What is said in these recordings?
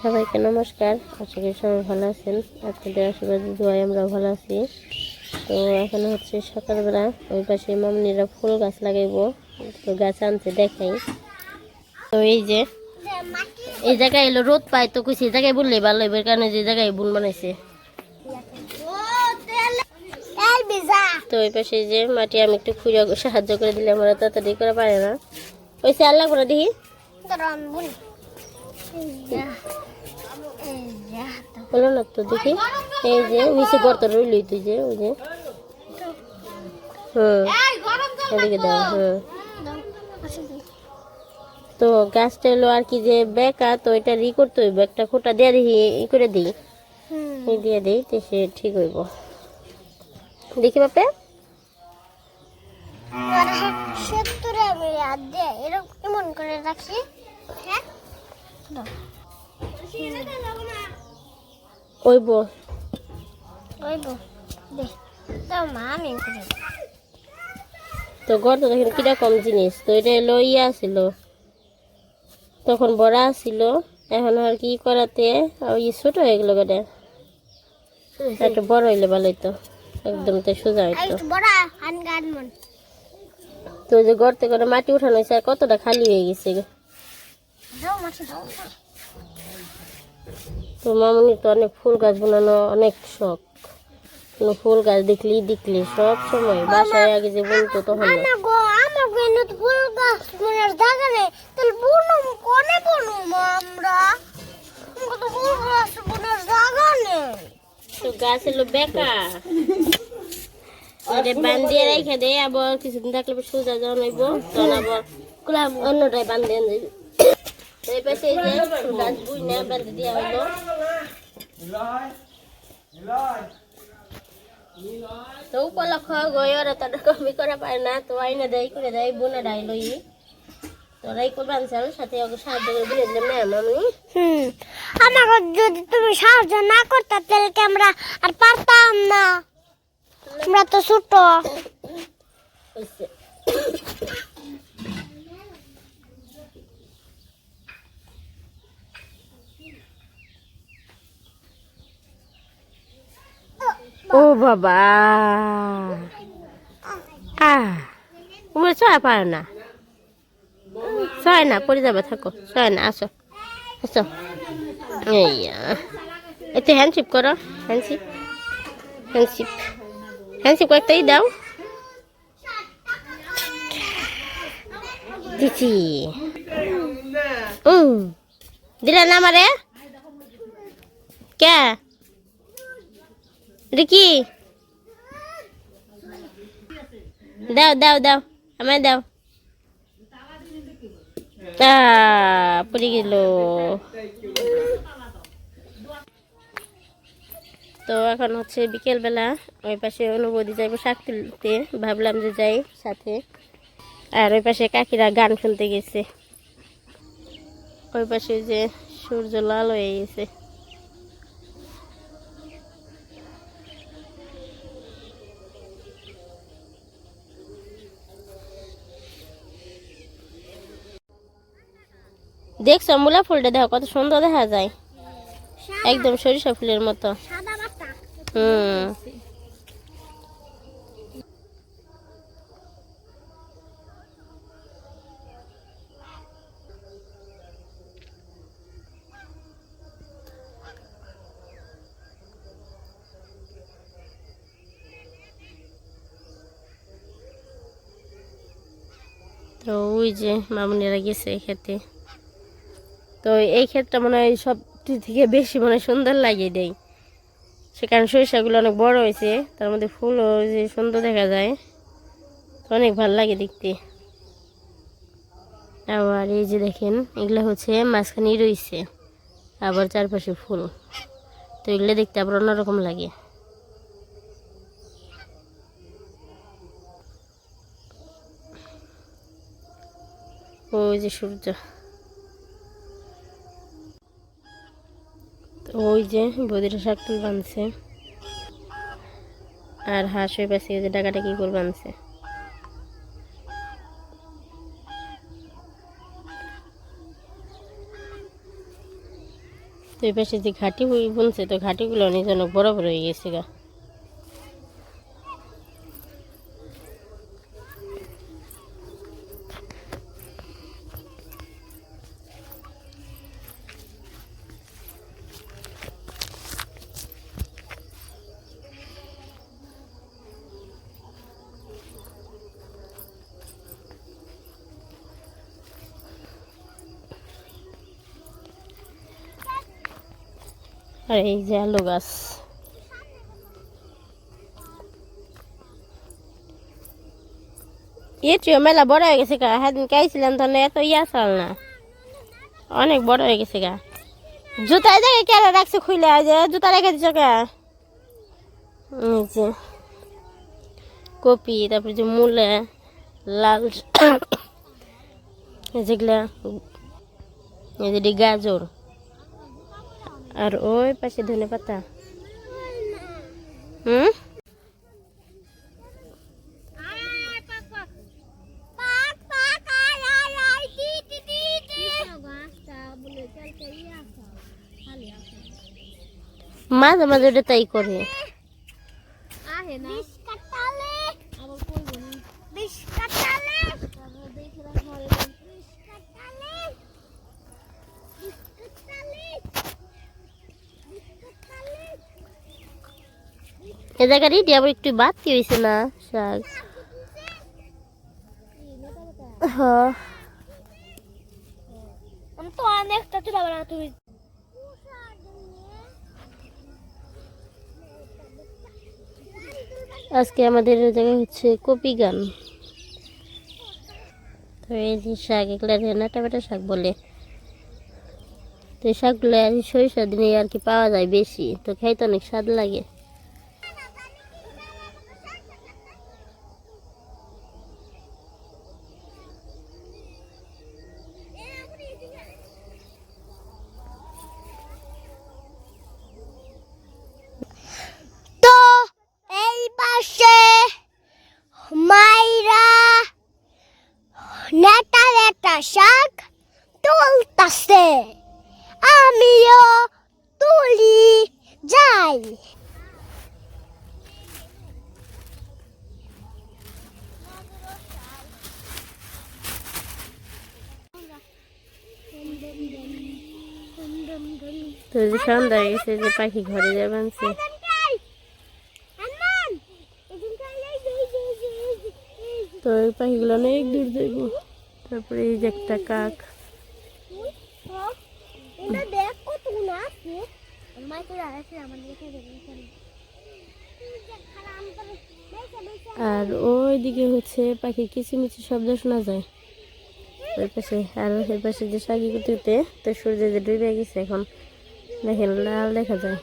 সবাইকে নমস্কার। আশা করি সবাই ভালো আছেন। আপনাদের আশীর্বাদ দোয়াই আমরা ভালো আছি। তো এখন হচ্ছে সকালবেলা ওই পাশে মামনিরা ফুল গাছ লাগাইবো। তো গাছ আনতে দেখাই। তো এই যে, এই জায়গায় এলো রোদ পায় তো কুছি জায়গায় বললে ভালো এবার কারণে যে জায়গায় বুন বানাইছে। তো ওই পাশে যে মাটি আমি একটু খুঁজে সাহায্য করে দিলে আমরা তাড়াতাড়ি করে পারে না। ওই সে আল্লাহ করে দেখি হলো না তো দেখি। এই যে নিচে গর্ত রইলই তুই যে ওই যে। হুম এদিকে দাও হুম তো গাছটা এলো আর কি যে বেকা তো এটা ই করতে হইব একটা খোটা দিয়ে দিই ই করে দিই। এই দিয়ে দিই তো সে ঠিক হইব। দেখি বাপে। সত্তরে আমি হাত হ্যাঁ ওইব ওই বো দে। দাও মা আমি করে দিই। তো গর্ত দেখেন কীরকম জিনিস। তো এটা এলো ইয়া ছিল। তখন বড় ছিল। এখন আর কি করাতে? ওই ছোট হয়ে গেল গোটা একটু বড় হইলে ভালোই তো একদম তো সোজা হইতো। তো যে গর্তে করে মাটি উঠানো হয়েছে আর কতটা খালি হয়ে গেছে তো মামনি তো অনেক ফুল গাছ বানানো অনেক শখ। কোনো ফুল গাছ দেখলি দেখলি সব সময় বাসায় আগে যে বলতো তখন তো ফুল গাছ মনের জায়গা নেই। তাহলে বুনুম কোনে বুনুম আমরা? ফুল গাছ মনের জায়গা নেই। তো গাছ এলো বেকা বান্ধিয়ে রেখে দে আবার কিছুদিন থাকলে সোজা যখন হইব তখন আবার অন্যটাই বান্ধে আনবে। এই পাশে এই যে গাছ বুই না দেওয়া তো উপলক্ষ গয়র তো কমি করা পারে না তো আইনা দেয় করে দেয় বোনা ডাই লই তো রাই করবে আনসার সাথে ওকে সাহায্য করে দিয়ে দিলাম ম্যাম আমি হুম আমাকে যদি তুমি সাহায্য না করতে তাহলে কি আমরা আর পারতাম না আমরা তো ছোট হয়েছে ও বাবা। আহ উমরে ছয় পারে না। ছয় না, পড়ে যাবে, থাকো। ছয় না, আসো। আসো। এতে হ্যান্ডশিপ করো হ্যান্ডশিপ হ্যান্ডশিপ হ্যান্ডশিপ কয়েকটাই দাও। দিছি। দিলা না আমারে? কে? রিকি? দাও দাও দাও, আমায় দাও। পড়ে গেল। তো এখন হচ্ছে বিকেলবেলা ওই পাশে অনুভূতি যাইবো শাক তুলতে। ভাবলাম যে যাই সাথে। আর ওই পাশে কাকিরা গান শুনতে গেছে। ওই পাশে যে সূর্য লাল হয়ে গেছে। দেখছ মূলা ফুলটা দেখো কত সুন্দর দেখা যায়। একদম সরিষা ফুলের মতো। হুম। তো ওই যে মামুনিরা গেছে এই খেতে। তো এই ক্ষেতটা মনে হয় সব থেকে বেশি মানে সুন্দর লাগে দেয় সেখানে সরিষাগুলো অনেক বড় হয়েছে, তার মধ্যে ফুলও যে সুন্দর দেখা যায়। অনেক ভালো লাগে দেখতে। আবার এই যে দেখেন, এগুলো হচ্ছে মাঝখানে রয়েছে, আবার চারপাশে ফুল। তো এগুলো দেখতে আবার অন্যরকম লাগে। ওই যে সূর্য। তো ওই যে বদিরা শাক তুল বানছে। আর হাঁস হয়ে পাশে যে ডাকাটা কি করে বানছে। তো এই পাশে যে ঘাটি বুনছে, তো ঘাটিগুলো অনেক অনেক বড় বড় হয়ে গেছে গা। আর এই যে আলু গাছ। এটিও মেলা বড় হয়ে গেছে গা। হ্যাঁ খাইছিলাম তাহলে এত ইয়া চাল না। অনেক বড় হয়ে গেছে গা। জুতা জায়গায় কেন রাখছে খুলে আজ জুতা রেখে দিচ্ছ গা। যে কপি, তারপরে যে মূলা, লাল যেগুলা গাজর। আর ওই পাশে ধনে পাতা। হুম? মাঝে মাঝে ওটা তাই করে। এ জায়গায় এটি আবার একটু বাড়তি হয়েছে না শাক। হ্যাঁ তো অনেকটা চলে না তুমি আজকে আমাদের জায়গায় হচ্ছে কপি গান। তো এই যে শাক এগুলো নাটা বাটা শাক বলে। তো এই শাকগুলো সরিষা দিনে আর কি পাওয়া যায় বেশি তো খাইতে অনেক স্বাদ লাগে। যাই তো এই যে সন্ধ্যা হয়ে গেছে যে পাখি ঘরে যাবানছে তো এই পাখিগুলো অনেক দূর যাইব তারপরে এই যে একটা কাক এটা দেখ কতগুলো আছে মাইকেল আছে আমার দেখে দেবেন আর ওই দিকে হচ্ছে পাখি কিচিমিচি শব্দ শোনা যায়। ওই পাশে, আর ওই পাশে যে শাকি কুতুতে তো সূর্য যে ডুবে গেছে এখন, দেখেন, লাল দেখা যায়।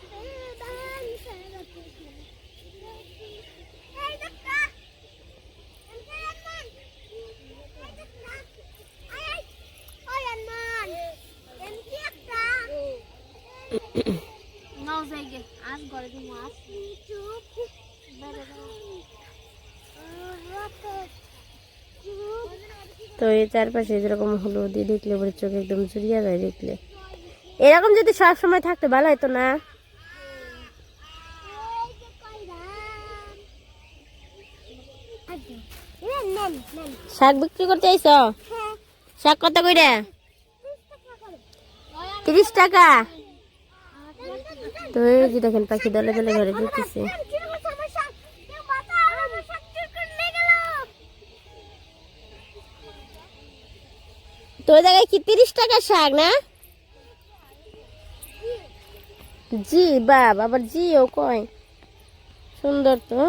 তো এই চারপাশে যেরকম হলুদ দিয়ে দেখলে পরে চোখ একদম জুড়িয়া যায় দেখলে। এরকম যদি সব সময় থাকতে ভালো হতো না। শাক বিক্রি করতে আইস শাক কত কইরা? তিরিশ টাকা। তো এই যে দেখেন পাখি দলে দলে ঘরে ঢুকতেছে তো ওই জায়গায় কি তিরিশ টাকা শাক না? জি বাব আবার জি ও কয়। সুন্দর তো।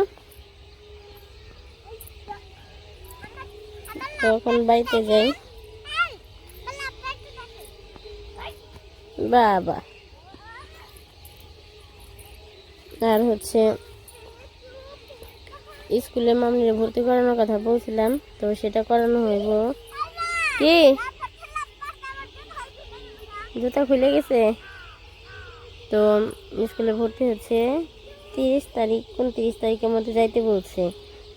তখন বাড়িতে যাই। বাবা। আর হচ্ছে স্কুলে মামনির ভর্তি করানোর কথা বলছিলাম, তো সেটা করানো হইব। কি? জুতা খুলে গেছে? তো স্কুলে ভর্তি হচ্ছে তিরিশ তারিখ কোন তিরিশ তারিখের মধ্যে যাইতে বলছে।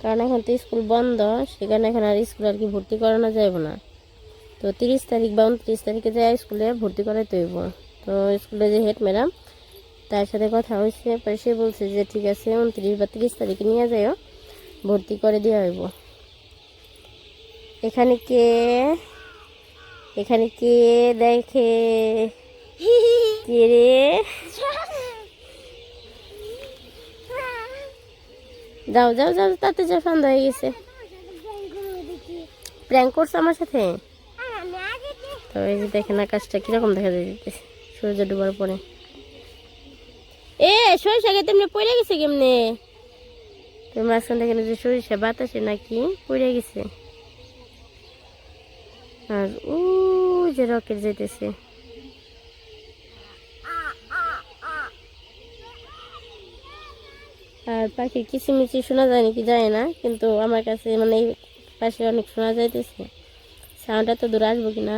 কারণ এখন তো স্কুল বন্ধ, সেখানে এখন আর স্কুল আর কি ভর্তি করানো যাবে না। তো তিরিশ তারিখ বা উনত্রিশ তারিখে যায় স্কুলে ভর্তি করাইতে হইব। তো তো স্কুলে যে হেড ম্যাডাম তার সাথে কথা হয়েছে, পরে সে বলছে যে, ঠিক আছে, উনত্রিশ বা তিরিশ তারিখে নিয়ে যাইও, ভর্তি করে দেওয়া হইব। এখানে কে? এখানে কে দেখে? কে রে? যাও যাও যাও, তাতে যা সন্ধ্যা হয়ে গেছে। প্র্যাঙ্ক করছ আমার সাথে? তো এই যে দেখেন আকাশটা কীরকম দেখা যাইতেছে, সূর্য ডুবার পরে। এ, সরিষা গে তেমনি পড়ে গেছে কেমনে? তো মাঝখান দেখেন যে সরিষা বাতাসে নাকি পড়ে গেছে। আর ও যে রকেট যাইতেছে। আর পাখির কিচিমিচি শোনা যায় নাকি যায় না, কিন্তু আমার কাছে মানে পাশে অনেক শোনা যাইতেছে। সাউন্ডটা তো দূরে আসব কিনা?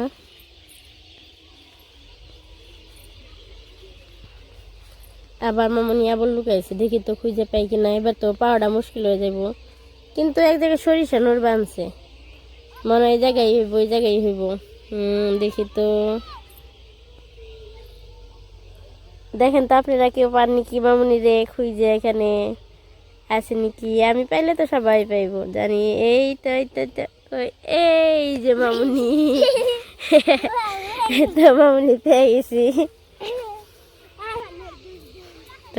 আবার মামনি আবার লুকাইছে দেখি তো খুঁজে পাই কিনা এবার তো পাওয়াটা মুশকিল হয়ে যাব কিন্তু এক জায়গায় সরিষা নোর বানছে। মনে হয় এই জায়গায় হইব ওই জায়গায় হইব। হুম দেখি তো। দেখেন তো আপনারা কেউ পান নাকি মামনি রে খুঁজে এখানে আছে নাকি আমি পাইলে তো সবাই পাইবো জানি। এই তো এই তো এই এই যে মামুনি। তো মামুনি পেয়ে গেছি।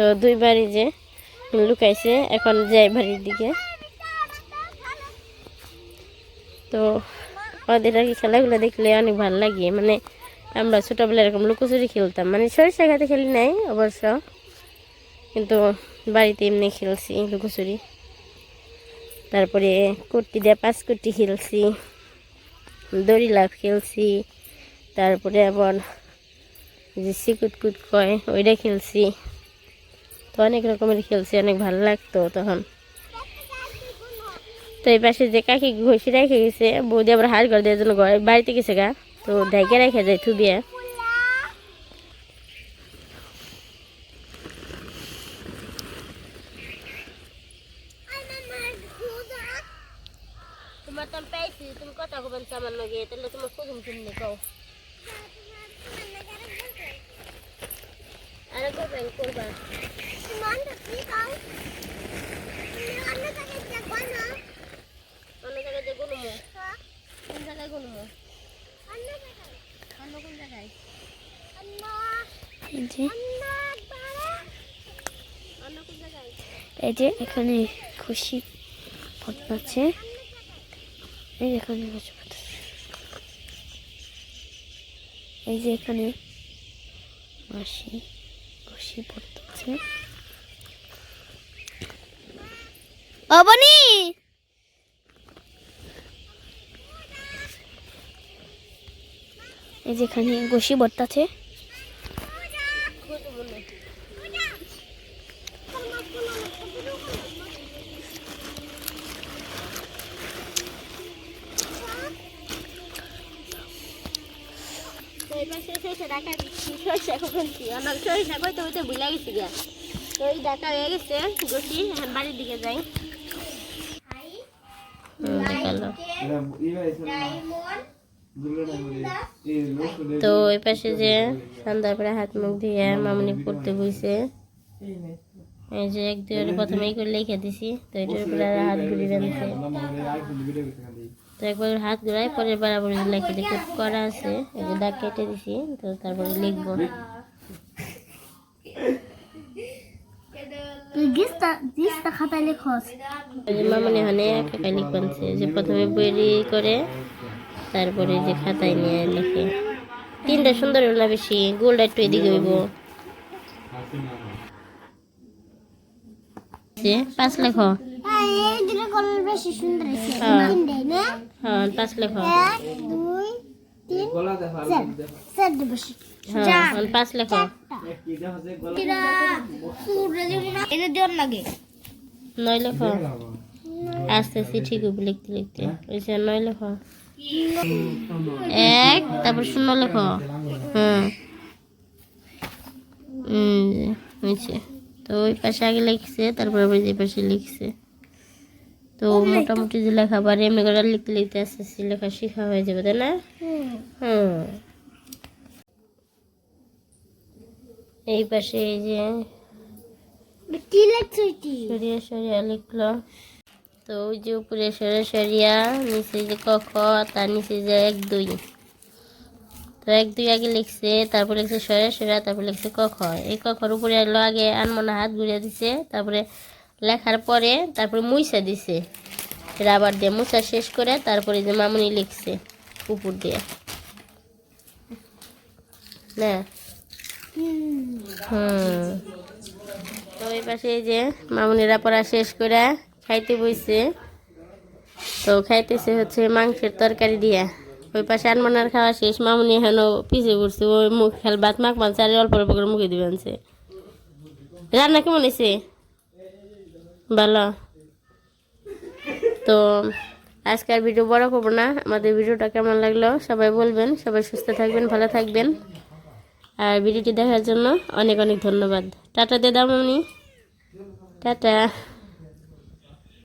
তো দুই বাড়ি যে লুকাইছে, এখন যাই বাড়ির দিকে। তো ওদের আর কি খেলাগুলো দেখলে অনেক ভালো লাগে। মানে আমরা ছোটোবেলায় এরকম লুকোচুরি খেলতাম। মানে সরিষা খাতে খেলি নাই অবশ্য, কিন্তু বাড়িতে এমনি খেলছি লুকোচুরি। তারপরে কুর্তি দিয়ে পাঁচ কুর্তি খেলছি, দড়ি লাভ খেলছি, তারপরে আবার যে সিকুট কুট কয়, ওইটা খেলছি। অনেক রকমের খেলছি, অনেক ভালো লাগতো তখন। তো এই পাশে যে কাকি ঘষি রেখে গেছে, বৌদি আবার হাড় করে দেওয়ার জন্য বাড়িতে গেছে গা। তো ঢাইকে রেখে যায় থুবিয়া আর করবেন করবা? এই যে এখানে খুশি আছে এই এখানে খুশি ফুটছে। এই যে এখানে মাসি খুশি পড়তেছে অবনি এই যে এখানে গোসি বর্তাছে ভুলে গেছি গা এই ডাকা হয়ে গেছে এখন বাড়ির দিকে যাই। তো ওই পাশে যে সন্ধ্যার পরে হাত মুখ দিয়ে মামনি পড়তে বইছে। এই যে এক দুই প্রথমে এই করে লিখে দিছি তো এটার উপরে হাত ঘুরি বেঁধেছে তো একবার হাত ঘুরাই পরে বরাবর লিখে দেখে করা আছে এই যে দাগ কেটে দিছি তো তারপরে লিখব। তুই গিস্তা গিস্তা খাতায় লেখস যে মামনি হনে একা লিখবানছে যে প্রথমে বইরি করে তারপরে যে খাতায় নিয়ে লেখে। তিনটা সুন্দর হলো বেশি? গোলটা একটু এদিকে হইব। পাঁচ লেখো। আছে হ্যাঁ। হ্যাঁ পাঁচ লেখো। এক দুই তিন চার। চার বসে হ্যাঁ পাঁচ লেখো। লাগে নয় লেখো। আস্তে আস্তে ঠিক লিখতে লিখতে। ওই নয় লেখো। এক তারপর শূন্য লেখো। হয়েছে তো ওই পাশে আগে লিখছে তারপরে আবার যে পাশে লিখছে। তো মোটামুটি যে লেখা পারে এমনি করে লিখতে লিখতে আস্তে আস্তে লেখা শেখা হয়ে যাবে তাই না? হুম। এই পাশে এই যে সরিয়া সরিয়া লিখলো। তো ওই যে উপরে সরিয়া সরিয়া নিচে যে ক খ তার নিচে যে এক দুই। তো এক দুই আগে লিখছে তারপরে লিখছে সরিয়া সরিয়া তারপরে লিখছে ক খ। এই ক খর উপরে এলো আগে আনমনা হাত ঘুরিয়ে দিছে তারপরে লেখার পরে তারপরে মুইসা দিছে। রাবার দিয়ে মুছা শেষ করে তারপরে যে মামুনি লিখছে উপর দিয়ে। না? হুম। তো এই পাশে যে মামুনিরা পড়া শেষ করে খাইতে বইছে। তো খাইতেছে হচ্ছে মাংসের তরকারি দিয়া। ওই পাশে আনমানার খাওয়া শেষ, মামুনি এখানে পিছিয়ে পড়ছে, ওই মুখ খেল ভাত মাখ মানছে আর অল্প অল্প করে মুখে দিবে আনছে। রান্না কেমন হয়েছে ভালো। তো আজকে আর ভিডিও বড় করব না। আমাদের ভিডিওটা কেমন লাগল সবাই বলবেন। সবাই সুস্থ থাকবেন, ভালো থাকবেন। আর ভিডিওটি দেখার জন্য অনেক অনেক ধন্যবাদ। টাটা দে দাম টাটা।